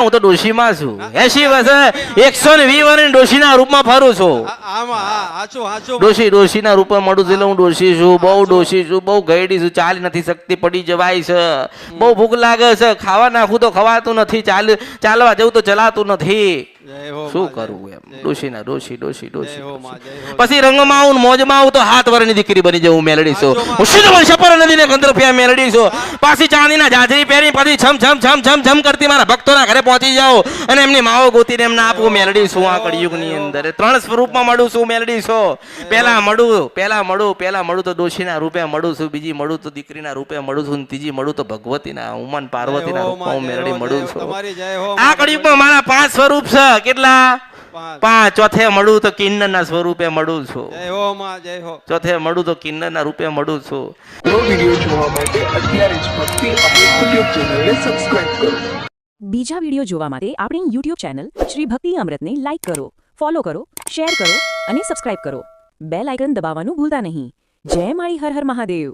હું તો ડોશીમાં છું. એસી વર્ષ એકસો ને વીસ વર્ષની ડોશીના રૂપમાં ફરું છું. ડોશી ડોશીના રૂપમાં મળું છું એટલે હું ડોશી છું. બહુ ડોશી છું. બહુ ગયડી છું. ચાલી નથી શકતી પડી જવાય છે. બહુ ભૂખ લાગે છે. ખાવા નાખું તો ખવાતું નથી. ચાલ ચાલવા જવું તો ચલાતું નથી. શું કરવું એમ. ડોશીના ડોશી ડોશી ડોશી પછી રંગમાં આવું મોજમાં આવું તો હાથ વરની દીકરી બની જવું મેલડી છું. હું શિરવણ શપર નદીને ગંધર્ફિયા મેલડી છો. પાછી ચાંદીના જાજરી પહેરી પછી છમ છમ છમ છમ છમ કરતી મારા ભક્તોના ઘરે પહોંચી જાઓ અને એમની માવો ગોતીને એમને આપવું મેલડી છું આ કળિયુગની અંદર. ત્રણ સ્વરૂપમાં મળું છું મેલડી છો. પહેલા મળું પહેલા મળું પહેલા મળું તો ડોશીના રૂપે મળું છું બીજી મળું તો દીકરીના રૂપે મળું છું ત્રીજી મળું તો ભગવતીના ઉમન પાર્વતીના રૂપમાં હું મેલડી મળું છું. આ. કળિયુગમાં મારા પાંચ સ્વરૂપ છે. કેટલા? પાંચ. ચોથે મળું તો કિન્નરના સ્વરૂપે મળું છું. જય હો માં, જય હો. ચોથે મળું તો કિન્નરના રૂપે મળું છું. નવો વીડિયો જોવા માટે અત્યારે જ ભક્તિ અમૃત યુટ્યુબ ચેનલને સબસ્ક્રાઇબ કરો. બીજા વીડિયો જોવા માટે આપણી યુટ્યુબ ચેનલ શ્રી ભક્તિ અમૃતને લાઇક કરો ફોલો કરો શેર કરો અને સબસ્ક્રાઇબ કરો. બેલ આઇકન દબાવવાનું ભૂલતા નહીં. જય માળી હર હર મહાદેવ.